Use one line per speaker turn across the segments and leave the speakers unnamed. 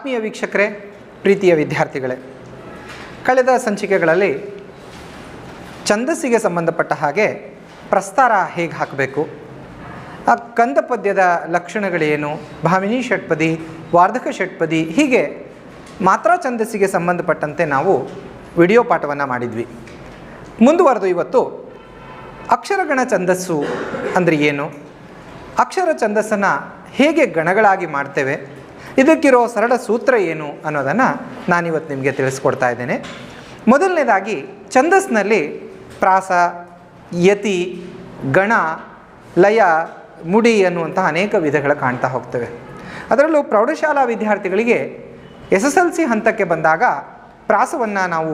ಆತ್ಮೀಯ ವೀಕ್ಷಕರೇ, ಪ್ರೀತಿಯ ವಿದ್ಯಾರ್ಥಿಗಳೇ, ಕಳೆದ ಸಂಚಿಕೆಗಳಲ್ಲಿ ಛಂದಸ್ಸಿಗೆ ಸಂಬಂಧಪಟ್ಟ ಹಾಗೆ ಪ್ರಸ್ತಾರ ಹೇಗೆ ಹಾಕಬೇಕು, ಆ ಕಂದ ಪದ್ಯದ ಲಕ್ಷಣಗಳೇನು, ಭಾಮಿನಿ ಷಟ್ಪದಿ, ವಾರ್ಧಕ ಷಟ್ಪದಿ, ಹೀಗೆ ಮಾತ್ರ ಛಂದಸ್ಸಿಗೆ ಸಂಬಂಧಪಟ್ಟಂತೆ ನಾವು ವಿಡಿಯೋ ಪಾಠವನ್ನು ಮಾಡಿದ್ವಿ. ಮುಂದುವರೆದು ಇವತ್ತು ಅಕ್ಷರಗಣ ಛಂದಸ್ಸು ಅಂದರೆ ಏನು, ಅಕ್ಷರ ಛಂದಸ್ಸನ್ನು ಹೇಗೆ ಗಣಗಳಾಗಿ ಮಾಡ್ತೇವೆ ಇದಕ್ಕಿರೋ ಸರಳ ಸೂತ್ರ ಏನು ಅನ್ನೋದನ್ನು ನಾನಿವತ್ತು ನಿಮಗೆ ತಿಳಿಸ್ಕೊಡ್ತಾ ಇದ್ದೇನೆ. ಮೊದಲನೇದಾಗಿ ಛಂದಸ್ನಲ್ಲಿ ಪ್ರಾಸ, ಯತಿ, ಗಣ, ಲಯ, ಮುಡಿ ಅನ್ನುವಂತಹ ಅನೇಕ ವಿಧಗಳು ಕಾಣ್ತಾ ಹೋಗ್ತವೆ. ಅದರಲ್ಲೂ ಪ್ರೌಢಶಾಲಾ ವಿದ್ಯಾರ್ಥಿಗಳಿಗೆ ಎಸ್ ಎಸ್ ಎಲ್ ಸಿ ಹಂತಕ್ಕೆ ಬಂದಾಗ ಪ್ರಾಸವನ್ನು ನಾವು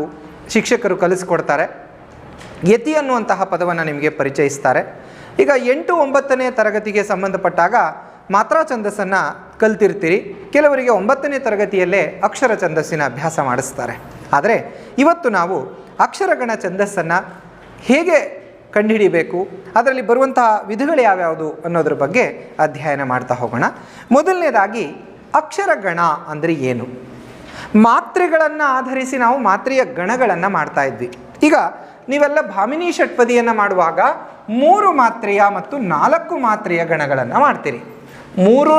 ಶಿಕ್ಷಕರು ಕಲಿಸ್ಕೊಡ್ತಾರೆ. ಯತಿ ಅನ್ನುವಂತಹ ಪದವನ್ನು ನಿಮಗೆ ಪರಿಚಯಿಸ್ತಾರೆ. ಈಗ ಎಂಟು ಒಂಬತ್ತನೇ ತರಗತಿಗೆ ಸಂಬಂಧಪಟ್ಟಾಗ ಮಾತ್ರಾ ಛಂದಸ್ಸನ್ನು ಕಲ್ತಿರ್ತೀರಿ. ಕೆಲವರಿಗೆ ಒಂಬತ್ತನೇ ತರಗತಿಯಲ್ಲೇ ಅಕ್ಷರ ಛಂದಸ್ಸಿನ ಅಭ್ಯಾಸ ಮಾಡಿಸ್ತಾರೆ. ಆದರೆ ಇವತ್ತು ನಾವು ಅಕ್ಷರಗಣ ಛಂದಸ್ಸನ್ನು ಹೇಗೆ ಕಂಡುಹಿಡಿಬೇಕು, ಅದರಲ್ಲಿ ಬರುವಂತಹ ವಿಧಗಳು ಯಾವ್ಯಾವುದು ಅನ್ನೋದ್ರ ಬಗ್ಗೆ ಅಧ್ಯಯನ ಮಾಡ್ತಾ ಹೋಗೋಣ. ಮೊದಲನೇದಾಗಿ ಅಕ್ಷರಗಣ ಅಂದರೆ ಏನು? ಮಾತ್ರೆಗಳನ್ನು ಆಧರಿಸಿ ನಾವು ಮಾತ್ರೆಯ ಗಣಗಳನ್ನು ಮಾಡ್ತಾ ಇದ್ವಿ. ಈಗ ನೀವೆಲ್ಲ ಭಾಮಿನಿ ಷಟ್ಪದಿಯನ್ನು ಮಾಡುವಾಗ ಮೂರು ಮಾತ್ರೆಯ ಮತ್ತು ನಾಲ್ಕು ಮಾತ್ರೆಯ ಗಣಗಳನ್ನು ಮಾಡ್ತೀರಿ. ಮೂರು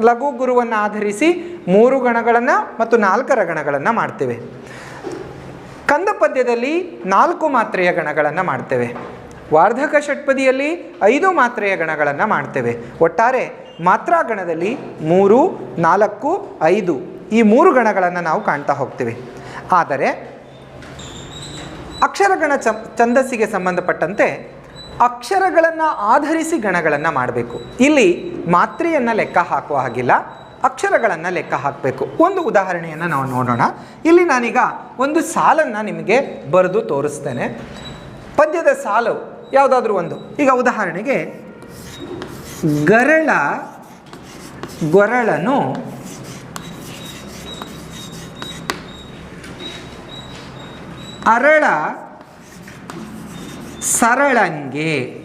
ಲಘು ಗುರುವನ್ನು ಆಧರಿಸಿ ಮೂರು ಗಣಗಳನ್ನು ಮತ್ತು ನಾಲ್ಕರ ಗಣಗಳನ್ನು ಮಾಡ್ತೇವೆ. ಕಂದ ಪದ್ಯದಲ್ಲಿ ನಾಲ್ಕು ಮಾತ್ರೆಯ ಗಣಗಳನ್ನು ಮಾಡ್ತೇವೆ. ವಾರ್ಧಕ ಷಟ್ಪದಿಯಲ್ಲಿ ಐದು ಮಾತ್ರೆಯ ಗಣಗಳನ್ನು ಮಾಡ್ತೇವೆ. ಒಟ್ಟಾರೆ ಮಾತ್ರಾ ಗಣದಲ್ಲಿ ಮೂರು, ನಾಲ್ಕು, ಐದು ಈ ಮೂರು ಗಣಗಳನ್ನು ನಾವು ಕಾಣ್ತಾ ಹೋಗ್ತೇವೆ. ಆದರೆ ಅಕ್ಷರಗಣ ಚ ಛಂದಸ್ಸಿಗೆ ಸಂಬಂಧಪಟ್ಟಂತೆ ಅಕ್ಷರಗಳನ್ನು ಆಧರಿಸಿ ಗಣಗಳನ್ನು ಮಾಡಬೇಕು. ಇಲ್ಲಿ ಮಾತ್ರೆಯನ್ನು ಲೆಕ್ಕ ಹಾಕುವ ಹಾಗಿಲ್ಲ, ಅಕ್ಷರಗಳನ್ನು ಲೆಕ್ಕ ಹಾಕಬೇಕು. ಒಂದು ಉದಾಹರಣೆಯನ್ನು ನಾವು ನೋಡೋಣ. ಇಲ್ಲಿ ನಾನೀಗ ಒಂದು ಸಾಲನ್ನು ನಿಮಗೆ ಬರೆದು ತೋರಿಸ್ತೇನೆ. ಪದ್ಯದ ಸಾಲು ಯಾವುದಾದ್ರೂ ಒಂದು. ಈಗ ಉದಾಹರಣೆಗೆ, ಗರಳ ಗೊರಳನು ಅರಳ ಸರಳಂಗೆ.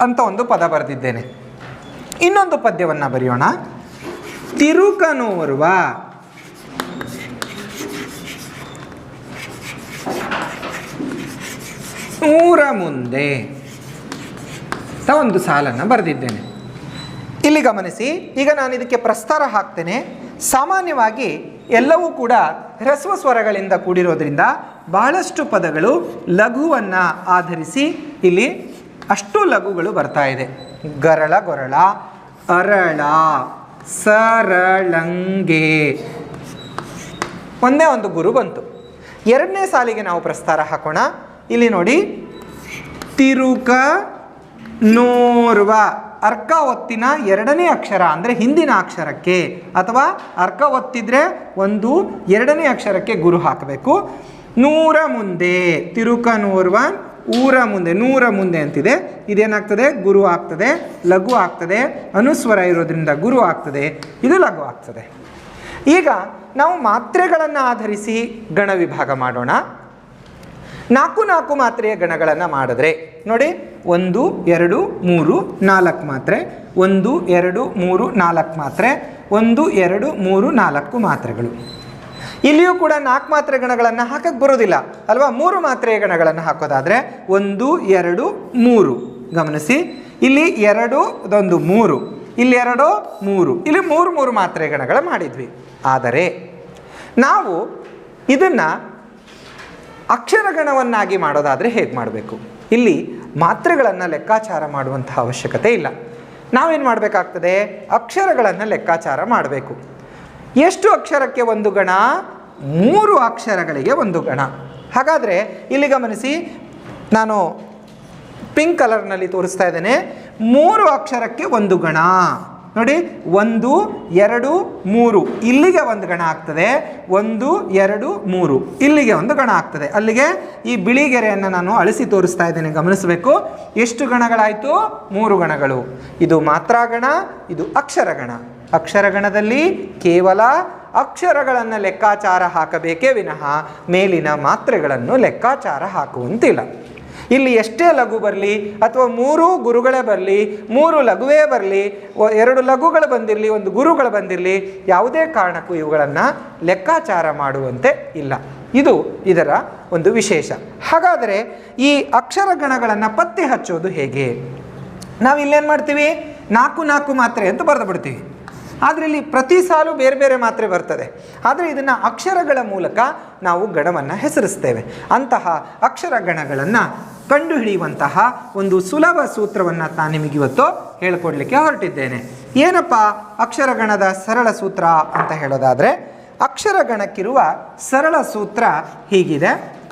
ಅಂತ ಒಂದು ಪದ ಬರೆದಿದ್ದೇನೆ. ಇನ್ನೊಂದು ಪದ್ಯವನ್ನು ಬರೆಯೋಣ. ತಿರುಕನೋರ್ವ. ಊರ ಮುಂದೆ. ಅಂತ ಒಂದು ಸಾಲನ್ನು ಬರೆದಿದ್ದೇನೆ. ಇಲ್ಲಿ ಗಮನಿಸಿ, ಈಗ ನಾನು ಇದಕ್ಕೆ ಪ್ರಸ್ತಾರ ಹಾಕ್ತೇನೆ. ಸಾಮಾನ್ಯವಾಗಿ ಎಲ್ಲವೂ ಕೂಡ ಹ್ರಸ್ವ ಸ್ವರಗಳಿಂದ ಕೂಡಿರೋದ್ರಿಂದ ಬಹಳಷ್ಟು ಪದಗಳು ಲಘುವನ್ನು ಆಧರಿಸಿ ಇಲ್ಲಿ ಅಷ್ಟು ಲಘುಗಳು ಬರ್ತಾ ಇದೆ. ಗರಳ ಗೊರಳ, ಅರಳ, ಸರಳಂಗೆ. ಒಂದೇ ಒಂದು ಗುರು ಬಂತು. ಎರಡನೇ ಸಾಲಿಗೆ ನಾವು ಪ್ರಸ್ತಾರ ಹಾಕೋಣ. ಇಲ್ಲಿ ನೋಡಿ, ತಿರುಕ ನೋರ್ವ ಅರ್ಕ ಒತ್ತಿನ ಎರಡನೇ ಅಕ್ಷರ ಅಂದರೆ ಹಿಂದಿನ ಅಕ್ಷರಕ್ಕೆ ಅಥವಾ ಅರ್ಕ ಒತ್ತಿದ್ರೆ ಒಂದು ಎರಡನೇ ಅಕ್ಷರಕ್ಕೆ ಗುರು ಹಾಕಬೇಕು. ನೂರ ಮುಂದೆ ತಿರುಕ ನೂರ್ವ, ಊರ ಮುಂದೆ ನೂರ ಮುಂದೆ ಅಂತಿದೆ. ಇದೇನಾಗ್ತದೆ? ಗುರು ಆಗ್ತದೆ, ಲಘು ಆಗ್ತದೆ, ಅನುಸ್ವರ ಇರೋದ್ರಿಂದ ಗುರು ಆಗ್ತದೆ, ಇದು ಲಘು ಆಗ್ತದೆ. ಈಗ ನಾವು ಮಾತ್ರೆಗಳನ್ನು ಆಧರಿಸಿ ಗಣ ವಿಭಾಗ ಮಾಡೋಣ. ನಾಲ್ಕು ನಾಲ್ಕು ಮಾತ್ರೆಯ ಗಣಗಳನ್ನು ಮಾಡಿದ್ರೆ, ನೋಡಿ, ಒಂದು, ಎರಡು, ಮೂರು, ನಾಲ್ಕು ಮಾತ್ರೆ, ಒಂದು, ಎರಡು, ಮೂರು, ನಾಲ್ಕು ಮಾತ್ರೆ, ಒಂದು, ಎರಡು, ಮೂರು, ನಾಲ್ಕು ಮಾತ್ರೆಗಳು. ಇಲ್ಲಿಯೂ ಕೂಡ ನಾಲ್ಕು ಮಾತ್ರೆ ಗಣಗಳನ್ನು ಹಾಕಕ್ಕೆ ಬರೋದಿಲ್ಲ, ಅಲ್ವಾ? ಮೂರು ಮಾತ್ರೆಯ ಗಣಗಳನ್ನು ಹಾಕೋದಾದರೆ, ಒಂದು, ಎರಡು, ಮೂರು. ಗಮನಿಸಿ, ಇಲ್ಲಿ ಎರಡು ಅದೊಂದು ಮೂರು, ಇಲ್ಲಿ ಎರಡು, ಮೂರು, ಇಲ್ಲಿ ಮೂರು ಮೂರು ಮಾತ್ರೆ ಗಣಗಳು ಮಾಡಿದ್ವಿ. ಆದರೆ, ನಾವು ಇದನ್ನು ಅಕ್ಷರಗಣವನ್ನಾಗಿ ಮಾಡೋದಾದರೆ ಹೇಗೆ ಮಾಡಬೇಕು? ಇಲ್ಲಿ ಮಾತ್ರೆಗಳನ್ನು ಲೆಕ್ಕಾಚಾರ ಮಾಡುವಂತಹ ಅವಶ್ಯಕತೆ ಇಲ್ಲ. ನಾವೇನು ಮಾಡಬೇಕಾಗ್ತದೆ? ಅಕ್ಷರಗಳನ್ನು ಲೆಕ್ಕಾಚಾರ ಮಾಡಬೇಕು. ಎಷ್ಟು ಅಕ್ಷರಕ್ಕೆ ಒಂದು ಗಣ? ಮೂರು ಅಕ್ಷರಗಳಿಗೆ ಒಂದು ಗಣ. ಹಾಗಾದರೆ ಇಲ್ಲಿ ಗಮನಿಸಿ, ನಾನು ಪಿಂಕ್ ಕಲರ್ನಲ್ಲಿ ತೋರಿಸ್ತಾ ಇದ್ದೇನೆ. ಮೂರು ಅಕ್ಷರಕ್ಕೆ ಒಂದು ಗಣ. ನೋಡಿ, ಒಂದು, ಎರಡು, ಮೂರು. ಇಲ್ಲಿಗೆ ಒಂದು ಗಣ ಆಗ್ತದೆ. ಒಂದು, ಎರಡು, ಮೂರು. ಇಲ್ಲಿಗೆ ಒಂದು ಗಣ ಆಗ್ತದೆ. ಅಲ್ಲಿಗೆ ಈ ಬಿಳಿ ಗೆರೆಯನ್ನು ನಾನು ಅಳಿಸಿ ತೋರಿಸ್ತಾ ಇದ್ದೇನೆ, ಗಮನಿಸಬೇಕು. ಎಷ್ಟು ಗಣಗಳಾಯಿತು? ಮೂರು ಗಣಗಳು. ಇದು ಮಾತ್ರಾಗಣ, ಇದು ಅಕ್ಷರಗಣ. ಅಕ್ಷರಗಣದಲ್ಲಿ ಕೇವಲ ಅಕ್ಷರಗಳನ್ನು ಲೆಕ್ಕಾಚಾರ ಹಾಕಬೇಕೇ ವಿನಃ ಮೇಲಿನ ಮಾತ್ರೆಗಳನ್ನು ಲೆಕ್ಕಾಚಾರ ಹಾಕುವಂತಿಲ್ಲ. ಇಲ್ಲಿ ಎಷ್ಟೇ ಲಘು ಬರಲಿ ಅಥವಾ ಮೂರು ಗುರುಗಳೇ ಬರಲಿ, ಮೂರು ಲಘುವೇ ಬರಲಿ ಎರಡು ಲಘುಗಳು ಬಂದಿರಲಿ, ಒಂದು ಗುರುಗಳು ಬಂದಿರಲಿ, ಯಾವುದೇ ಕಾರಣಕ್ಕೂ ಇವುಗಳನ್ನು ಲೆಕ್ಕಾಚಾರ ಮಾಡುವಂತೆ ಇಲ್ಲ. ಇದು ಇದರ ಒಂದು ವಿಶೇಷ. ಹಾಗಾದರೆ ಈ ಅಕ್ಷರ ಗಣಗಳನ್ನು ಪತ್ತೆ ಹಚ್ಚೋದು ಹೇಗೆ? ನಾವು ಇಲ್ಲೇನು ಮಾಡ್ತೀವಿ? ನಾಲ್ಕು ನಾಲ್ಕು ಮಾತ್ರೆ ಅಂತ ಬರೆದು ಬಿಡ್ತೀವಿ. ಆದರೆ ಇಲ್ಲಿ ಪ್ರತಿ ಸಾಲು ಬೇರೆ ಬೇರೆ ಮಾತ್ರೆ ಬರ್ತದೆ. ಆದರೆ ಇದನ್ನು ಅಕ್ಷರಗಳ ಮೂಲಕ ನಾವು ಗಣವನ್ನು ಹೆಸರಿಸ್ತೇವೆ. ಅಂತಹ ಅಕ್ಷರ ಗಣಗಳನ್ನು ಕಂಡುಹಿಡಿಯುವಂತಹ ಒಂದು ಸುಲಭ ಸೂತ್ರವನ್ನು ನಾನು ನಿಮಗೆ ಇವತ್ತು ಹೇಳಿಕೊಡ್ಲಿಕ್ಕೆ ಹೊರಟಿದ್ದೇನೆ. ಏನಪ್ಪ? ಅಕ್ಷರಗಣದ ಸರಳ ಸೂತ್ರ ಅಂತ ಹೇಳೋದಾದರೆ ಅಕ್ಷರಗಣಕ್ಕಿರುವ ಸರಳ ಸೂತ್ರ ಹೀಗಿದೆ.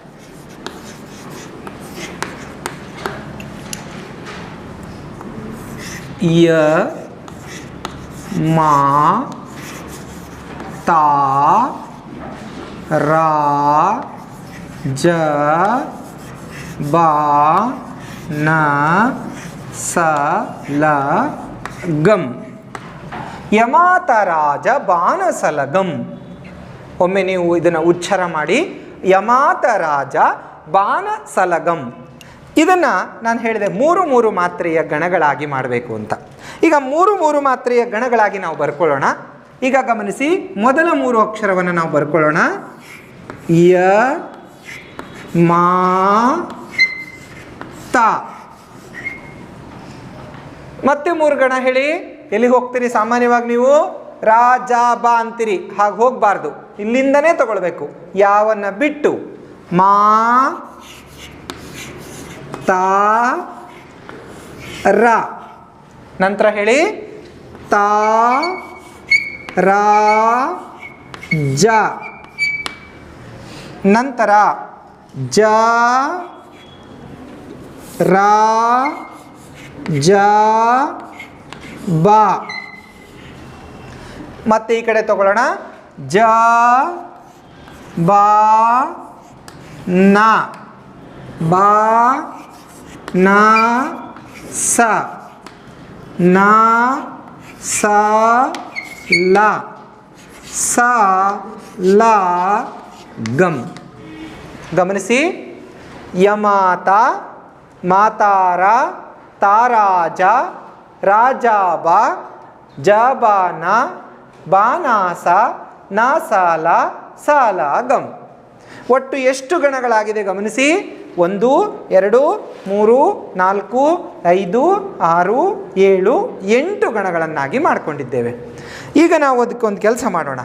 ಯ ಮಾ, ತಾ, ರಾ, ಜ, ಬಾ, ನ, ಸ, ಲ, ಗಂ. ಯಮಾತರಾಜ ಬಾನಸಲಗಂ ಒಮ್ಮೆ ನೀವು ಇದನ್ನು ಉಚ್ಚಾರ ಮಾಡಿ. ಯಮಾತರಾಜ ಬಾನಸಲಗಂ ಇದನ್ನು ನಾನು ಹೇಳಿದೆ ಮೂರು ಮೂರು ಮಾತ್ರೆಯ ಗಣಗಳಾಗಿ ಮಾಡಬೇಕು ಅಂತ. ಈಗ ಮೂರು ಮೂರು ಮಾತ್ರೆಯ ಗಣಗಳಾಗಿ ನಾವು ಬರ್ಕೊಳ್ಳೋಣ. ಈಗ ಗಮನಿಸಿ, ಮೊದಲ ಮೂರು ಅಕ್ಷರವನ್ನು ನಾವು ಬರ್ಕೊಳ್ಳೋಣ. ಯ, ಮಾ, ತ. ಮತ್ತೆ ಮೂರು ಗಣ ಹೇಳಿ. ಎಲ್ಲಿಗೆ ಹೋಗ್ತೀರಿ ಸಾಮಾನ್ಯವಾಗಿ ನೀವು? ರಾಜ ಬಾ ಅಂತೀರಿ. ಹಾಗೆ ಹೋಗಬಾರ್ದು. ಇಲ್ಲಿಂದನೇ ತಗೊಳ್ಬೇಕು. ಯಾವನ್ನ ಬಿಟ್ಟು? ಮಾ, ತಾ, ರ. ನಂತರ ಹೇಳಿ. ತಾ, ರಾ, ಜ. ನಂತರ ಜ, ರಾ, ಜ, ಬಾ. ಮತ್ತೆ ಈ ಕಡೆ ತಗೊಳ್ಳೋಣ. ಜ, ಬಾ, ನ. ಬಾ, ನ, ಸ. ನ, ಸ, ಲ. ಸ, ಲ ಗಮ್ ಗಮನಿಸಿ. ಯಮಾತ, ಮಾತಾರ, ತಾರಾಜ, ರಾಜಾಬ, ಜಬಾನ, ಬಾನಾಸ, ನಾಸಾಲ, ಸಾಲ ಗಮ್ ಒಟ್ಟು ಎಷ್ಟು ಗಣಗಳಾಗಿದೆ ಗಮನಿಸಿ? ಒಂದು, ಎರಡು, ಮೂರು, ನಾಲ್ಕು, ಐದು, ಆರು, ಏಳು, ಎಂಟು ಗಣಗಳನ್ನಾಗಿ ಮಾಡಿಕೊಂಡಿದ್ದೇವೆ. ಈಗ ನಾವು ಅದಕ್ಕೊಂದು ಕೆಲಸ ಮಾಡೋಣ.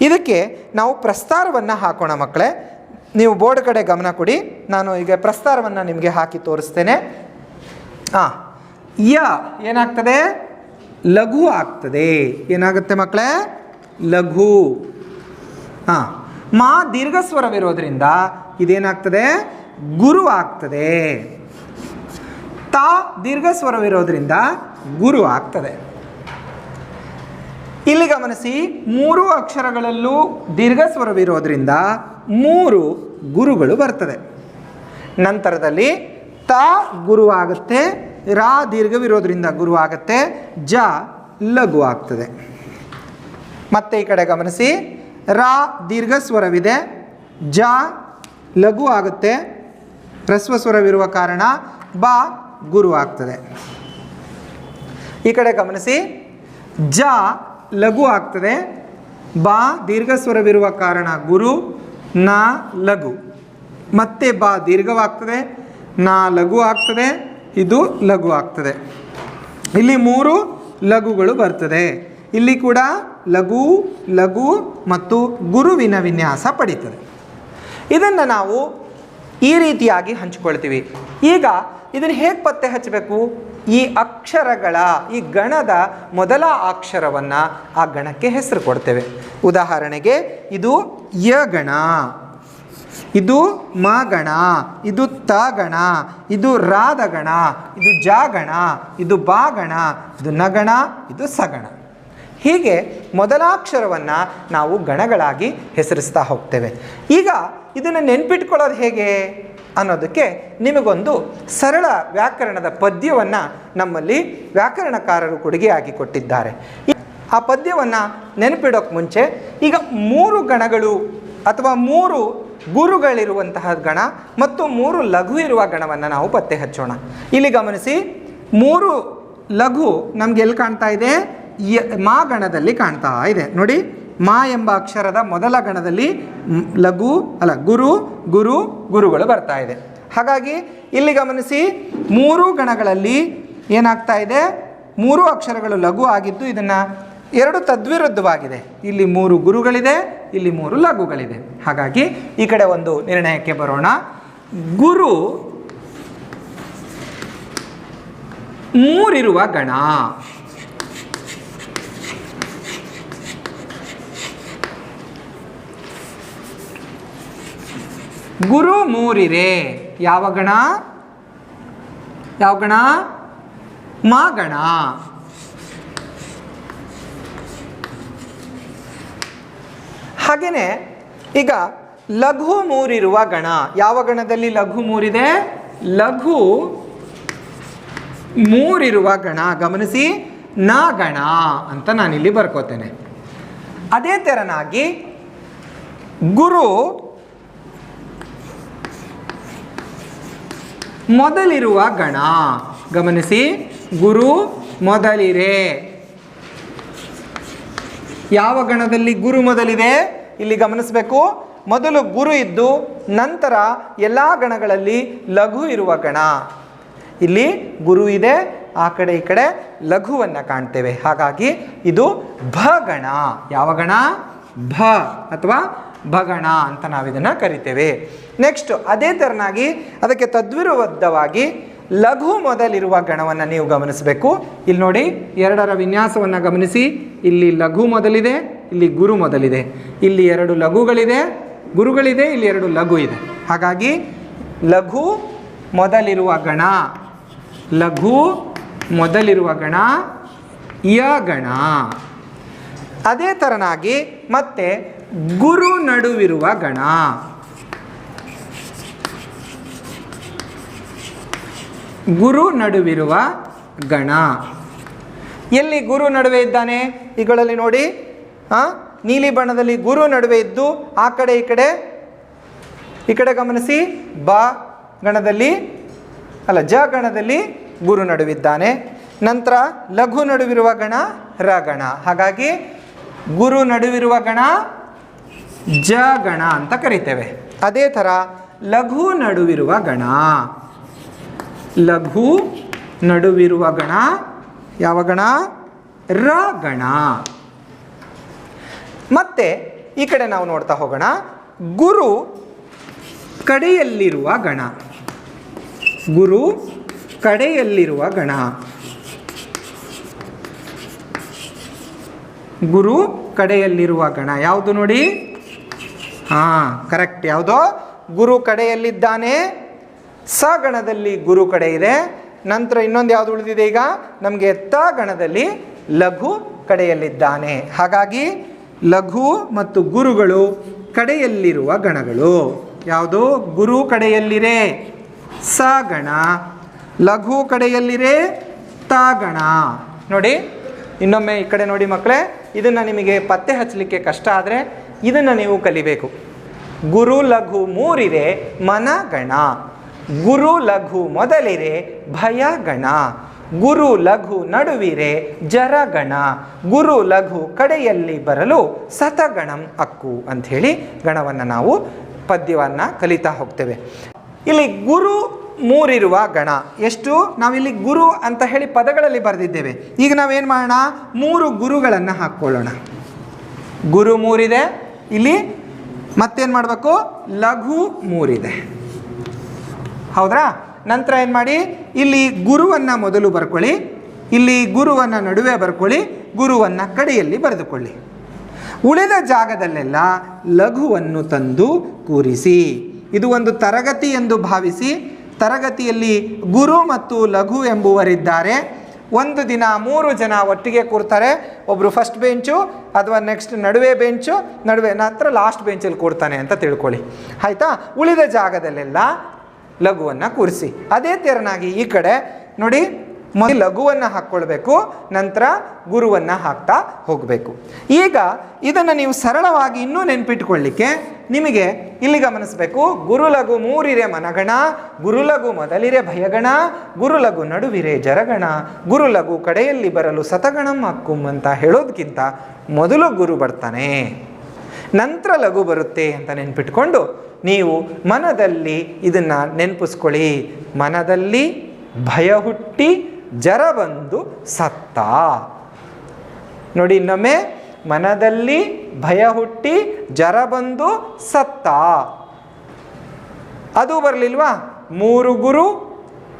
ಇದಕ್ಕೆ ನಾವು ಪ್ರಸ್ತಾರವನ್ನು ಹಾಕೋಣ ಮಕ್ಕಳೇ. ನೀವು ಬೋರ್ಡ್ ಕಡೆ ಗಮನ ಕೊಡಿ. ನಾನು ಈಗ ಪ್ರಸ್ತಾರವನ್ನು ನಿಮಗೆ ಹಾಕಿ ತೋರಿಸ್ತೇನೆ. ಹಾಂ ಯ ಏನಾಗ್ತದೆ? ಲಘು ಆಗ್ತದೆ. ಏನಾಗುತ್ತೆ ಮಕ್ಕಳೇ? ಲಘು. ಹಾಂ ಮಾ ದೀರ್ಘ ಸ್ವರವಿರೋದ್ರಿಂದ ಇದೇನಾಗ್ತದೆ? ಗುರು ಆಗ್ತದೆ ತಾ ದೀರ್ಘ ಸ್ವರವಿರೋದ್ರಿಂದ ಗುರು ಆಗ್ತದೆ. ಇಲ್ಲಿ ಗಮನಿಸಿ ಮೂರು ಅಕ್ಷರಗಳಲ್ಲೂ ದೀರ್ಘ ಸ್ವರವಿರೋದ್ರಿಂದ ಮೂರು ಗುರುಗಳು ಬರ್ತದೆ. ನಂತರದಲ್ಲಿ ತ ಗುರು ಆಗುತ್ತೆ ರಾ ದೀರ್ಘವಿರೋದ್ರಿಂದ ಗುರು ಆಗುತ್ತೆ ಜ ಲಘು ಆಗ್ತದೆ. ಮತ್ತೆ ಈ ಕಡೆ ಗಮನಿಸಿ, ರಾ ದೀರ್ಘ ಸ್ವರವಿದೆ, ಜ ಲಘು ಆಗುತ್ತೆ ಸ್ವರವಿರುವ ಕಾರಣ ಬ ಗುರು ಆಗ್ತದೆ ಈ ಕಡೆ ಗಮನಿಸಿ, ಜ ಲಘು ಆಗ್ತದೆ. ಬಾ ದೀರ್ಘ ಸ್ವರವಿರುವ ಕಾರಣ ಗುರು, ನ ಲಘು. ಮತ್ತೆ ಬಾ ದೀರ್ಘವಾಗ್ತದೆ, ನಾ ಲಘು ಆಗ್ತದೆ, ಇದು ಲಘು ಆಗ್ತದೆ. ಇಲ್ಲಿ ಮೂರು ಲಘುಗಳು ಬರ್ತದೆ. ಇಲ್ಲಿ ಕೂಡ ಲಘು ಲಘು ಮತ್ತು ಗುರುವಿನ ವಿನ್ಯಾಸ ಪಡೀತದೆ. ಇದನ್ನು ನಾವು ಈ ರೀತಿಯಾಗಿ ಹಂಚಿಕೊಳ್ತೀವಿ. ಈಗ ಇದನ್ನು ಹೇಗೆ ಪತ್ತೆ ಹಚ್ಚಬೇಕು? ಈ ಅಕ್ಷರಗಳ, ಈ ಗಣದ ಮೊದಲ ಅಕ್ಷರವನ್ನು ಆ ಗಣಕ್ಕೆ ಹೆಸರು ಕೊಡ್ತೇವೆ. ಉದಾಹರಣೆಗೆ, ಇದು ಯ ಗಣ ಇದು ಮ ಗಣ ಇದು ತ ಗಣ ಇದು ರಾದ ಗಣ ಇದು ಜಾಗಣ ಗಣ ಇದು ಬಾಗಣ, ಇದು ನಗಣ, ಇದು ಸಗಣ. ಹೀಗೆ ಮೊದಲಾಕ್ಷರವನ್ನು ನಾವು ಗಣಗಳಾಗಿ ಹೆಸರಿಸ್ತಾ ಹೋಗ್ತೇವೆ. ಈಗ ಇದನ್ನು ನೆನ್ಪಿಟ್ಕೊಳ್ಳೋದು ಹೇಗೆ ಅನ್ನೋದಕ್ಕೆ ನಿಮಗೊಂದು ಸರಳ ವ್ಯಾಕರಣದ ಪದ್ಯವನ್ನು ನಮ್ಮಲ್ಲಿ ವ್ಯಾಕರಣಕಾರರು ಕೊಡುಗೆಯಾಗಿ ಕೊಟ್ಟಿದ್ದಾರೆ. ಆ ಪದ್ಯವನ್ನು ನೆನಪಿಡೋಕ್ಕೆ ಮುಂಚೆ ಈಗ ಮೂರು ಗಣಗಳು ಅಥವಾ ಮೂರು ಗುರುಗಳಿರುವಂತಹ ಗಣ ಮತ್ತು ಮೂರು ಲಘು ಇರುವ ಗಣವನ್ನು ನಾವು ಪತ್ತೆ ಹಚ್ಚೋಣ. ಇಲ್ಲಿ ಗಮನಿಸಿ, ಮೂರು ಲಘು ನಮ್ಗೆ ಎಲ್ಲಿ ಕಾಣ್ತಾ ಇದೆ? ಯ- ಮಾ ಗಣದಲ್ಲಿ ಕಾಣ್ತಾ ಇದೆ. ನೋಡಿ, ಮಾ ಎಂಬ ಅಕ್ಷರದ ಮೊದಲ ಗಣದಲ್ಲಿ ಲಘು, ಅಲ್ಲ, ಗುರು ಗುರು, ಗುರುಗಳು ಬರ್ತಾ ಇದೆ. ಹಾಗಾಗಿ ಇಲ್ಲಿ ಗಮನಿಸಿ, ಮೂರು ಗಣಗಳಲ್ಲಿ ಏನಾಗ್ತಾ ಇದೆ? ಮೂರು ಅಕ್ಷರಗಳು ಲಘು ಆಗಿದ್ದು ಇದನ್ನು ಎರಡು ತದ್ವಿರುದ್ಧವಾಗಿದೆ. ಇಲ್ಲಿ ಮೂರು ಗುರುಗಳಿದೆ, ಇಲ್ಲಿ ಮೂರು ಲಘುಗಳಿದೆ. ಹಾಗಾಗಿ ಈ ಕಡೆ ಒಂದು ನಿರ್ಣಯಕ್ಕೆ ಬರೋಣ. ಗುರು ಮೂರಿರುವ ಗಣ. ಗುರು ಮೂರಿರೆ. ಯಾವ ಗಣ? ಯಾವ ಗಣ? ಮಾ ಗಣ. ಹಾಗೆಯೇ ಈಗ ಲಘು ಮೂರಿರುವ ಗಣ. ಯಾವ ಗಣದಲ್ಲಿ ಲಘು ಮೂರಿದೆ? ಲಘು ಮೂರಿರುವ ಗಣ. ಗಮನಿಸಿ, ನ ಗಣ ಅಂತ ನಾನಿಲ್ಲಿ ಬರ್ಕೋತೇನೆ. ಅದೇ ತೆರನಾಗಿ ಗುರು ಮೊದಲಿರುವ ಗಣ. ಗಮನಿಸಿ. ಗುರು ಮೊದಲಿರೆ. ಯಾವ ಗಣದಲ್ಲಿ ಗುರು ಮೊದಲಿದೆ? ಇಲ್ಲಿ ಗಮನಿಸಬೇಕು. ಮೊದಲು ಗುರು ಇದ್ದು ನಂತರ ಎಲ್ಲ ಗಣಗಳಲ್ಲಿ ಲಘು ಇರುವ ಗಣ. ಇಲ್ಲಿ ಗುರು ಇದೆ, ಆ ಕಡೆ ಈ ಕಡೆ ಲಘುವನ್ನು ಕಾಣ್ತೇವೆ. ಹಾಗಾಗಿ ಇದು ಭ ಗಣ ಯಾವ ಗಣ? ಭ ಅಥವಾ ಭಗಣ ಅಂತ ನಾವಿದನ್ನು ಕರಿತೇವೆ. ನೆಕ್ಸ್ಟ್ ಅದೇ ತೆರನಾಗಿ ಅದಕ್ಕೆ ತದ್ವಿರುದ್ಧವಾಗಿ ಲಘು ಮೊದಲಿರುವ ಗಣವನ್ನು ನೀವು ಗಮನಿಸಬೇಕು. ಇಲ್ಲಿ ನೋಡಿ ಎರಡರ ವಿನ್ಯಾಸವನ್ನು ಗಮನಿಸಿ. ಇಲ್ಲಿ ಲಘು ಮೊದಲಿದೆ, ಇಲ್ಲಿ ಗುರು ಮೊದಲಿದೆ. ಇಲ್ಲಿ ಎರಡು ಲಘುಗಳಿದೆ, ಗುರುಗಳಿದೆ, ಇಲ್ಲಿ ಎರಡು ಲಘು ಇದೆ. ಹಾಗಾಗಿ ಲಘು ಮೊದಲಿರುವ ಗಣ, ಲಘು ಮೊದಲಿರುವ ಗಣ, ಯ ಗಣ. ಅದೇ ಥರನಾಗಿ ಮತ್ತೆ ಗುರು ನಡುವಿರುವ ಗಣ. ಗುರು ನಡುವಿರುವ ಗಣ. ಎಲ್ಲಿ ಗುರು ನಡುವೆ ಇದ್ದಾನೆ? ಇವುಗಳಲ್ಲಿ ನೋಡಿ. ಆ, ನೀಲಿ ಬಣ್ಣದಲ್ಲಿ ಗುರು ನಡುವೆ ಇದ್ದು ಆ ಕಡೆ ಈ ಕಡೆ. ಈ ಕಡೆ ಗಮನಿಸಿ. ಬ ಗಣದಲ್ಲಿ ಅಲ್ಲ ಜ ಗಣದಲ್ಲಿ ಗುರು ನಡುವಿದ್ದಾನೆ. ನಂತರ ಲಘು ನಡುವಿರುವ ಗಣ ರ ಗಣ. ಹಾಗಾಗಿ ಗುರು ನಡುವಿರುವ ಗಣ ಜ ಗಣ ಅಂತ ಕರಿತೇವೆ. ಅದೇ ಥರ ಲಘು ನಡುವಿರುವ ಗಣ. ಲಘು ನಡುವಿರುವ ಗಣ. ಯಾವ ಗಣ? ರ ಗಣ. ಮತ್ತೆ ಈ ಕಡೆ ನಾವು ನೋಡ್ತಾ ಹೋಗೋಣ. ಗುರು ಕಡೆಯಲ್ಲಿರುವ ಗಣ. ಗುರು ಕಡೆಯಲ್ಲಿರುವ ಗಣ. ಗುರು ಕಡೆಯಲ್ಲಿರುವ ಗಣ. ಯಾವುದು ನೋಡಿ? ಹಾಂ ಕರೆಕ್ಟ್ ಯಾವುದೋ? ಗುರು ಕಡೆಯಲ್ಲಿದ್ದಾನೆ. ಸ ಗಣದಲ್ಲಿ ಗುರು ಕಡೆ ಇದೆ. ನಂತರ ಇನ್ನೊಂದು ಯಾವುದು ಉಳಿದಿದೆ ಈಗ? ನಮಗೆ ತ ಗಣದಲ್ಲಿ ಲಘು ಕಡೆಯಲ್ಲಿದ್ದಾನೆ. ಹಾಗಾಗಿ ಲಘು ಮತ್ತು ಗುರುಗಳು ಕಡೆಯಲ್ಲಿರುವ ಗಣಗಳು. ಯಾವುದು? ಗುರು ಕಡೆಯಲ್ಲಿರೆ. ಸ ಗಣ ಲಘು ಕಡೆಯಲ್ಲಿರೆ ತ ಗಣ. ನೋಡಿ, ಇನ್ನೊಮ್ಮೆ ಈ ಕಡೆ ನೋಡಿ ಮಕ್ಕಳೇ, ಇದನ್ನು ನಿಮಗೆ ಪತ್ತೆ ಹಚ್ಚಲಿಕ್ಕೆ ಕಷ್ಟ ಆದರೆ ಇದನ್ನು ನೀವು ಕಲಿಬೇಕು. ಗುರು ಲಘು ಮೂರಿರೆ ಮನ ಗಣ. ಗುರು ಲಘು ಮೊದಲಿರೆ ಭಯ ಗಣ. ಗುರು ಲಘು ನಡುವಿರೆ ಜರಗಣ ಗುರು ಲಘು ಕಡೆಯಲ್ಲಿ ಬರಲು ಸತಗಣಂ ಅಕ್ಕು ಅಂಥೇಳಿ ಗಣವನ್ನು ನಾವು ಪದ್ಯವನ್ನು ಕಲಿತಾ ಹೋಗ್ತೇವೆ. ಇಲ್ಲಿ ಗುರು ಮೂರಿರುವ ಗಣ. ಎಷ್ಟು? ನಾವಿಲ್ಲಿ ಗುರು ಅಂತ ಹೇಳಿ ಪದಗಳಲ್ಲಿ ಬರೆದಿದ್ದೇವೆ. ಈಗ ನಾವೇನು ಮಾಡೋಣ? ಮೂರು ಗುರುಗಳನ್ನು ಹಾಕ್ಕೊಳ್ಳೋಣ. ಗುರು ಮೂರಿದೆ ಇಲ್ಲಿ ಮತ್ತೇನು ಮಾಡಬೇಕು? ಲಘು ಮೂರಿದೆ. ಹೌದ್ರಾ? ನಂತರ ಏನು ಮಾಡಿ? ಇಲ್ಲಿ ಗುರುವನ್ನು ಮೊದಲು ಬರ್ಕೊಳ್ಳಿ. ಇಲ್ಲಿ ಗುರುವನ್ನು ನಡುವೆ ಬರ್ಕೊಳ್ಳಿ. ಗುರುವನ್ನು ಕಡೆಯಲ್ಲಿ ಬರೆದುಕೊಳ್ಳಿ. ಉಳಿದ ಜಾಗದಲ್ಲೆಲ್ಲ ಲಘುವನ್ನು ತಂದು ಕೂರಿಸಿ. ಇದು ಒಂದು ತರಗತಿ ಎಂದು ಭಾವಿಸಿ ತರಗತಿಯಲ್ಲಿ ಗುರು ಮತ್ತು ಲಘು ಎಂಬುವರಿದ್ದಾರೆ. ಒಂದು ದಿನ ಮೂರು ಜನ ಒಟ್ಟಿಗೆ ಕೂರ್ತಾರೆ. ಒಬ್ಬರು ಫಸ್ಟ್ ಬೆಂಚು ಅಥವಾ ನೆಕ್ಸ್ಟ್ ನಡುವೆ ಬೆಂಚು ನಡುವೆ ನಂತರ ಲಾಸ್ಟ್ ಬೆಂಚಲ್ಲಿ ಕೂರ್ತಾನೆ ಅಂತ ತಿಳ್ಕೊಳ್ಳಿ. ಆಯಿತಾ? ಉಳಿದ ಜಾಗದಲ್ಲೆಲ್ಲ ಲಘುವನ್ನು ಕೂರಿಸಿ. ಅದೇ ತೆರನಾಗಿ ಈ ಕಡೆ ನೋಡಿ ಮೊದಲು ಲಘುವನ್ನು ಹಾಕ್ಕೊಳ್ಬೇಕು, ನಂತರ ಗುರುವನ್ನು ಹಾಕ್ತಾ ಹೋಗಬೇಕು. ಈಗ ಇದನ್ನು ನೀವು ಸರಳವಾಗಿ ಇನ್ನೂ ನೆನ್ಪಿಟ್ಕೊಳ್ಳಿಕ್ಕೆ ನಿಮಗೆ ಇಲ್ಲಿ ಗಮನಿಸಬೇಕು ಗುರುಲಘು ಮೂರಿರೆ ಮನಗಣ ಗುರುಲಘು ಮೊದಲಿರೆ ಭಯಗಣ ಗುರುಲಘು ನಡುವಿರೆ ಜರಗಣ ಗುರುಲಘು ಕಡೆಯಲ್ಲಿ ಬರಲು ಸತಗಣಂ ಹಕ್ಕುಂ ಅಂತ ಹೇಳೋದಕ್ಕಿಂತ ಮೊದಲು ಗುರು ಬರ್ತಾನೆ. ನಂತರ ಲಘು ಬರುತ್ತೆ ಅಂತ ನೆನ್ಪಿಟ್ಕೊಂಡು ನೀವು ಮನದಲ್ಲಿ ಇದನ್ನು ನೆನಪಿಸ್ಕೊಳ್ಳಿ. ಮನದಲ್ಲಿ ಭಯ ಹುಟ್ಟಿ ಜರ ಬಂದು ಸತ್ತ. ನೋಡಿ, ಇನ್ನೊಮ್ಮೆ, ಮನದಲ್ಲಿ ಭಯ ಹುಟ್ಟಿ ಜರ ಬಂದು ಸತ್ತ. ಅದು ಬರಲಿಲ್ವಾ? ಮೂರು ಗುರು,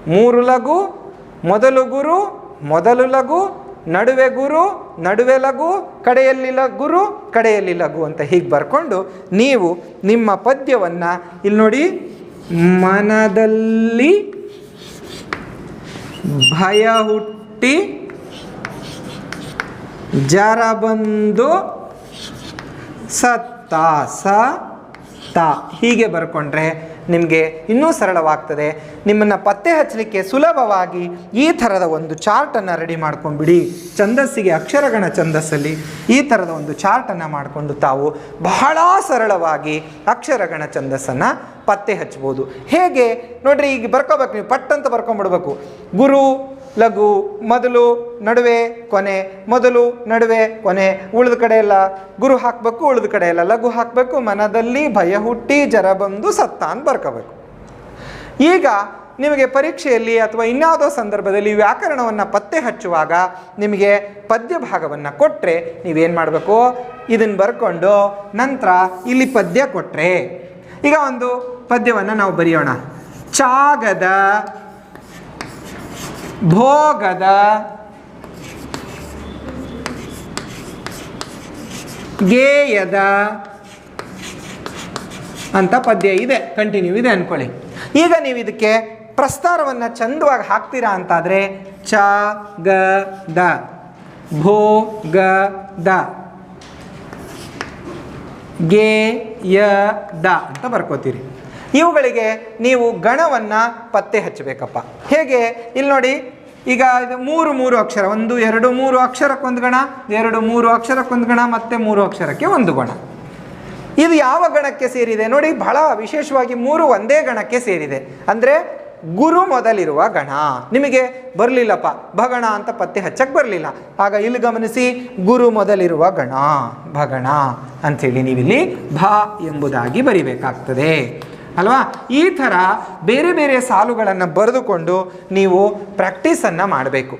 ಮೂರು ಲಘು, ಮೊದಲು ಗುರು, ಮೊದಲು ಲಘು, ನಡುವೆ ಗುರು, ನಡುವೆ ಲಘು, ಕಡೆಯಲ್ಲಿ ಲ, ಗುರು, ಕಡೆಯಲ್ಲಿ ಲಘು ಅಂತ ಹೀಗೆ ಬರ್ಕೊಂಡು ನೀವು ನಿಮ್ಮ ಪದ್ಯವನ್ನು ಇಲ್ಲಿ ನೋಡಿ, ಮನದಲ್ಲಿ ಭಯ ಹುಟ್ಟಿ ಜರ ಬಂದು ಸತ್ತ ಸ ತ ಹೀಗೆ ಬರ್ಕೊಂಡ್ರೆ ನಿಮಗೆ ಇನ್ನೂ ಸರಳವಾಗ್ತದೆ. ನಿಮ್ಮನ್ನು ಪತ್ತೆ ಹಚ್ಚಲಿಕ್ಕೆ ಸುಲಭವಾಗಿ ಈ ಥರದ ಒಂದು ಚಾರ್ಟನ್ನು ರೆಡಿ ಮಾಡ್ಕೊಂಡ್ಬಿಡಿ. ಛಂದಸ್ಸಿಗೆ ಅಕ್ಷರಗಣ ಛಂದಸ್ಸಲ್ಲಿ ಈ ಥರದ ಒಂದು ಚಾರ್ಟನ್ನು ಮಾಡಿಕೊಂಡು ತಾವು ಬಹಳ ಸರಳವಾಗಿ ಅಕ್ಷರಗಣ ಛಂದಸ್ಸನ್ನು ಪತ್ತೆ ಹಚ್ಬೋದು. ಹೇಗೆ? ನೋಡ್ರಿ, ಈಗ ಬರ್ಕೋಬೇಕು ನೀವು ಪಟ್ಟಂತ ಬರ್ಕೊಂಡ್ಬಿಡ್ಬೇಕು. ಗುರು ಲಘು, ಮೊದಲು, ನಡುವೆ, ಕೊನೆ, ಮೊದಲು, ನಡುವೆ, ಕೊನೆ, ಉಳಿದ ಕಡೆ ಎಲ್ಲ ಗುರು ಹಾಕಬೇಕು, ಉಳಿದ ಕಡೆ ಎಲ್ಲ ಲಘು ಹಾಕಬೇಕು, ಮನದಲ್ಲಿ ಭಯ ಹುಟ್ಟಿ ಜರ ಬಂದು ಸತ್ತ ಅಂತ ಬರ್ಕೋಬೇಕು. ಈಗ ನಿಮಗೆ ಪರೀಕ್ಷೆಯಲ್ಲಿ ಅಥವಾ ಇನ್ಯಾವುದೋ ಸಂದರ್ಭದಲ್ಲಿ ವ್ಯಾಕರಣವನ್ನು ಪತ್ತೆ ಹಚ್ಚುವಾಗ ನಿಮಗೆ ಪದ್ಯ ಭಾಗವನ್ನು ಕೊಟ್ಟರೆ ನೀವೇನು ಮಾಡಬೇಕು? ಇದನ್ನು ಬರ್ಕೊಂಡು ನಂತರ ಇಲ್ಲಿ ಪದ್ಯ ಕೊಟ್ಟರೆ ಈಗ ಒಂದು ಪದ್ಯವನ್ನು ನಾವು ಬರೆಯೋಣ. ಚಾಗದ ಭೋಗದ ಗೇಯದ ಅಂತ ಪದ್ಯ ಇದೆ. ಕಂಟಿನ್ಯೂ ಇದೆ ಅಂದ್ಕೊಳ್ಳಿ ಈಗ ನೀವು ಇದಕ್ಕೆ ಪ್ರಸ್ತಾರವನ್ನು ಚಂದವಾಗಿ ಹಾಕ್ತೀರಾ ಅಂತಾದರೆ ಚ, ಗ, ದ. ಭೋ ಗ ದ ಗೆ ಯ ದ ಅಂತ ಬರ್ಕೋತೀರಿ. ಇವುಗಳಿಗೆ ನೀವು ಗಣವನ್ನು ಪತ್ತೆ ಹಚ್ಚಬೇಕಪ್ಪ. ಹೇಗೆ? ಇಲ್ಲಿ ನೋಡಿ ಈಗ ಇದು ಮೂರು ಮೂರು ಅಕ್ಷರ, ಒಂದು, ಎರಡು, ಮೂರು ಅಕ್ಷರಕ್ಕೊಂದು ಗಣ, ಎರಡು, ಮೂರು ಅಕ್ಷರಕ್ಕೊಂದು ಗಣ, ಮತ್ತು ಮೂರು ಅಕ್ಷರಕ್ಕೆ ಒಂದು ಗಣ. ಇದು ಯಾವ ಗಣಕ್ಕೆ ಸೇರಿದೆ ನೋಡಿ, ಬಹಳ ವಿಶೇಷವಾಗಿ ಮೂರು ಒಂದೇ ಗಣಕ್ಕೆ ಸೇರಿದೆ. ಅಂದರೆ ಗುರು ಮೊದಲಿರುವ ಗಣ. ನಿಮಗೆ ಬರಲಿಲ್ಲಪ್ಪ, ಭಗಣ ಅಂತ ಪತ್ತೆ ಹಚ್ಚಕ್ಕೆ ಬರಲಿಲ್ಲ. ಆಗ ಇಲ್ಲಿ ಗಮನಿಸಿ, ಗುರು ಮೊದಲಿರುವ ಗಣ, ಭಗಣ ಅಂಥೇಳಿ ನೀವಿಲ್ಲಿ ಭ ಎಂಬುದಾಗಿ ಬರಿಬೇಕಾಗ್ತದೆ. ಅಲ್ವಾ? ಈ ಥರ ಬೇರೆ ಬೇರೆ ಸಾಲುಗಳನ್ನು ಬರೆದುಕೊಂಡು ನೀವು ಪ್ರಾಕ್ಟೀಸನ್ನು ಮಾಡಬೇಕು.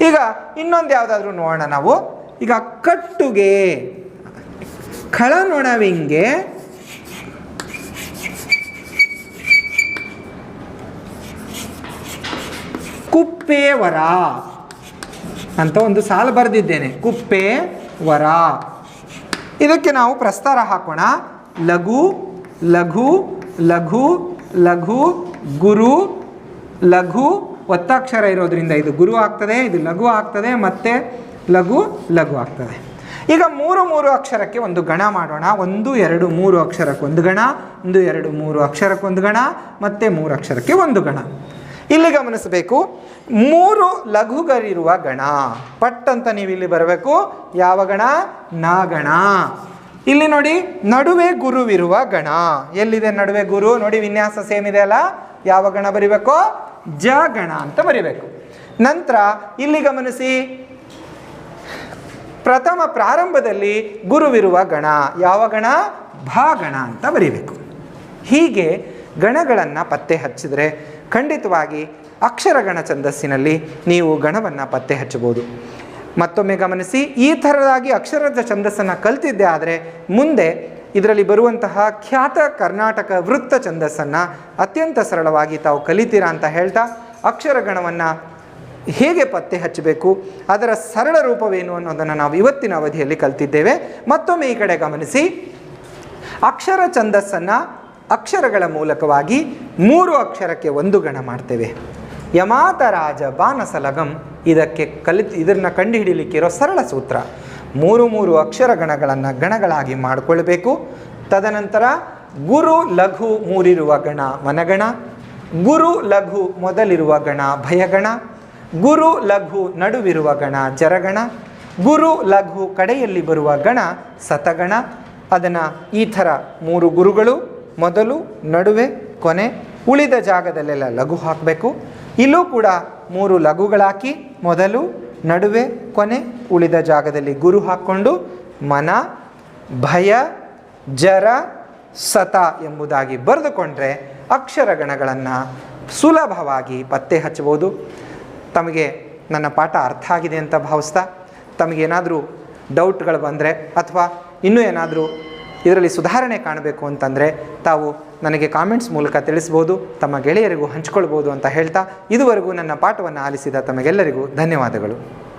ಈಗ ಇನ್ನೊಂದು ಯಾವುದಾದ್ರೂ ನೋಡೋಣ ನಾವು. ಈಗ ಕಟ್ಟುಗೆ ಕುಪ್ಪೆ ವರ ಅಂತ ಒಂದು ಸಾಲು ಬರೆದಿದ್ದೇನೆ. ಕುಪ್ಪೆ ವರ. ಇದಕ್ಕೆ ನಾವು ಪ್ರಸ್ತಾರ ಹಾಕೋಣ. ಲಘು ಲಘು ಲಘು ಲಘು, ಗುರು, ಲಘು, ಒತ್ತಾಕ್ಷರ ಇರೋದ್ರಿಂದ ಇದು ಗುರು ಆಗ್ತದೆ, ಇದು ಲಘು ಆಗ್ತದೆ, ಮತ್ತೆ ಲಘು ಲಘು ಆಗ್ತದೆ. ಈಗ ಮೂರು ಮೂರು ಅಕ್ಷರಕ್ಕೆ ಒಂದು ಗಣ ಮಾಡೋಣ. ಒಂದು, ಎರಡು, ಮೂರು ಅಕ್ಷರಕ್ಕೆ ಒಂದು ಗಣ, ಒಂದು, ಎರಡು, ಮೂರು ಅಕ್ಷರಕ್ಕೊಂದು ಗಣ, ಮತ್ತೆ ಮೂರು ಅಕ್ಷರಕ್ಕೆ ಒಂದು ಗಣ. ಇಲ್ಲಿ ಗಮನಿಸಬೇಕು, ಮೂರು ಲಘುಗರಿರುವ ಗಣ. ಪಟ್ ಅಂತ ನೀವು ಇಲ್ಲಿ ಬರಬೇಕು. ಯಾವ ಗಣ? ನಾಗಣ ಗಣ. ಇಲ್ಲಿ ನೋಡಿ, ನಡುವೆ ಗುರುವಿರುವ ಗಣ. ಎಲ್ಲಿದೆ ನಡುವೆ ಗುರು? ನೋಡಿ, ವಿನ್ಯಾಸ ಸೇಮ್ ಇದೆ ಅಲ್ಲ? ಯಾವ ಗಣ ಬರಿಬೇಕು? ಜ ಗಣ ಅಂತ ಬರಿಬೇಕು. ನಂತರ ಇಲ್ಲಿ ಗಮನಿಸಿ, ಪ್ರಥಮ ಪ್ರಾರಂಭದಲ್ಲಿ ಗುರುವಿರುವ ಗಣ. ಯಾವ ಗಣ? ಭಾಗಣ ಅಂತ ಬರಿಬೇಕು. ಹೀಗೆ ಗಣಗಳನ್ನು ಪತ್ತೆ ಹಚ್ಚಿದರೆ ಖಂಡಿತವಾಗಿ ಅಕ್ಷರಗಣ ಛಂದಸ್ಸಿನಲ್ಲಿ ನೀವು ಗಣವನ್ನು ಪತ್ತೆ ಹಚ್ಚಬಹುದು. ಮತ್ತೊಮ್ಮೆ ಗಮನಿಸಿ, ಈ ಥರದಾಗಿ ಅಕ್ಷರದ ಛಂದಸ್ಸನ್ನು ಕಲ್ತಿದ್ದೆ ಆದರೆ ಮುಂದೆ ಇದರಲ್ಲಿ ಬರುವಂತಹ ಖ್ಯಾತ ಕರ್ನಾಟಕ ವೃತ್ತ ಛಂದಸ್ಸನ್ನು ಅತ್ಯಂತ ಸರಳವಾಗಿ ತಾವು ಕಲಿತೀರಾ ಅಂತ ಹೇಳ್ತಾ ಅಕ್ಷರಗಣವನ್ನು ಹೇಗೆ ಪತ್ತೆ ಹಚ್ಚಬೇಕು, ಅದರ ಸರಳ ರೂಪವೇನು ಅನ್ನೋದನ್ನು ನಾವು ಇವತ್ತಿನ ಅವಧಿಯಲ್ಲಿ ಕಲ್ತಿದ್ದೇವೆ. ಮತ್ತೊಮ್ಮೆ ಈ ಕಡೆ ಗಮನಿಸಿ, ಅಕ್ಷರ ಛಂದಸ್ಸನ್ನು ಅಕ್ಷರಗಳ ಮೂಲಕವಾಗಿ ಮೂರು ಅಕ್ಷರಕ್ಕೆ ಒಂದು ಗಣ ಮಾಡ್ತೇವೆ. ಯಮಾತ ರಾಜ ಬಾನಸಲಗಂ ಇದಕ್ಕೆ ಕಲಿತು ಇದನ್ನು ಕಂಡುಹಿಡಿಯಲಿಕ್ಕಿರೋ ಸರಳ ಸೂತ್ರ. ಮೂರು ಮೂರು ಅಕ್ಷರ ಗಣಗಳನ್ನು ಗಣಗಳಾಗಿ ಮಾಡಿಕೊಳ್ಬೇಕು. ತದನಂತರ ಗುರು ಲಘು ಮೂರಿರುವ ಗಣ ಮನಗಣ. ಗುರು ಲಘು ಮೊದಲಿರುವ ಗಣ ಭಯಗಣ. ಗುರು ಲಘು ನಡುವಿರುವ ಗಣ ಜರಗಣ. ಗುರು ಲಘು ಕಡೆಯಲ್ಲಿ ಬರುವ ಗಣ ಸತಗಣ. ಅದನ್ನು ಈ ಥರ ಮೂರು ಗುರುಗಳು ಮೊದಲು, ನಡುವೆ, ಕೊನೆ ಉಳಿದ ಜಾಗದಲ್ಲೆಲ್ಲ ಲಘು ಹಾಕಬೇಕು. ಇಲ್ಲೂ ಕೂಡ ಮೂರು ಲಘುಗಳಾಕಿ, ಮೊದಲು, ನಡುವೆ, ಕೊನೆ ಉಳಿದ ಜಾಗದಲ್ಲಿ ಗುರು ಹಾಕ್ಕೊಂಡು ಮನ, ಭಯ, ಜರ, ಸತ ಎಂಬುದಾಗಿ ಬರೆದುಕೊಂಡ್ರೆ ಅಕ್ಷರಗಣಗಳನ್ನು ಸುಲಭವಾಗಿ ಪತ್ತೆ ಹಚ್ಚಬಹುದು. ತಮಗೆ ನನ್ನ ಪಾಠ ಅರ್ಥ ಆಗಿದೆ ಅಂತ ಭಾವಿಸ್ತಾ, ತಮಗೇನಾದರೂ ಡೌಟ್ಗಳು ಬಂದರೆ ಅಥವಾ ಇನ್ನೂ ಏನಾದರೂ ಇದರಲ್ಲಿ ಸುಧಾರಣೆ ಕಾಣಬೇಕು ಅಂತಂದರೆ ತಾವು ನನಗೆ ಕಾಮೆಂಟ್ಸ್ ಮೂಲಕ ತಿಳಿಸ್ಬೋದು, ತಮ್ಮ ಗೆಳೆಯರಿಗೂ ಹಂಚ್ಕೊಳ್ಬೋದು ಅಂತ ಹೇಳ್ತಾ ಇದುವರೆಗೂ ನನ್ನ ಪಾಠವನ್ನು ಆಲಿಸಿದ ತಮಗೆಲ್ಲರಿಗೂ ಧನ್ಯವಾದಗಳು.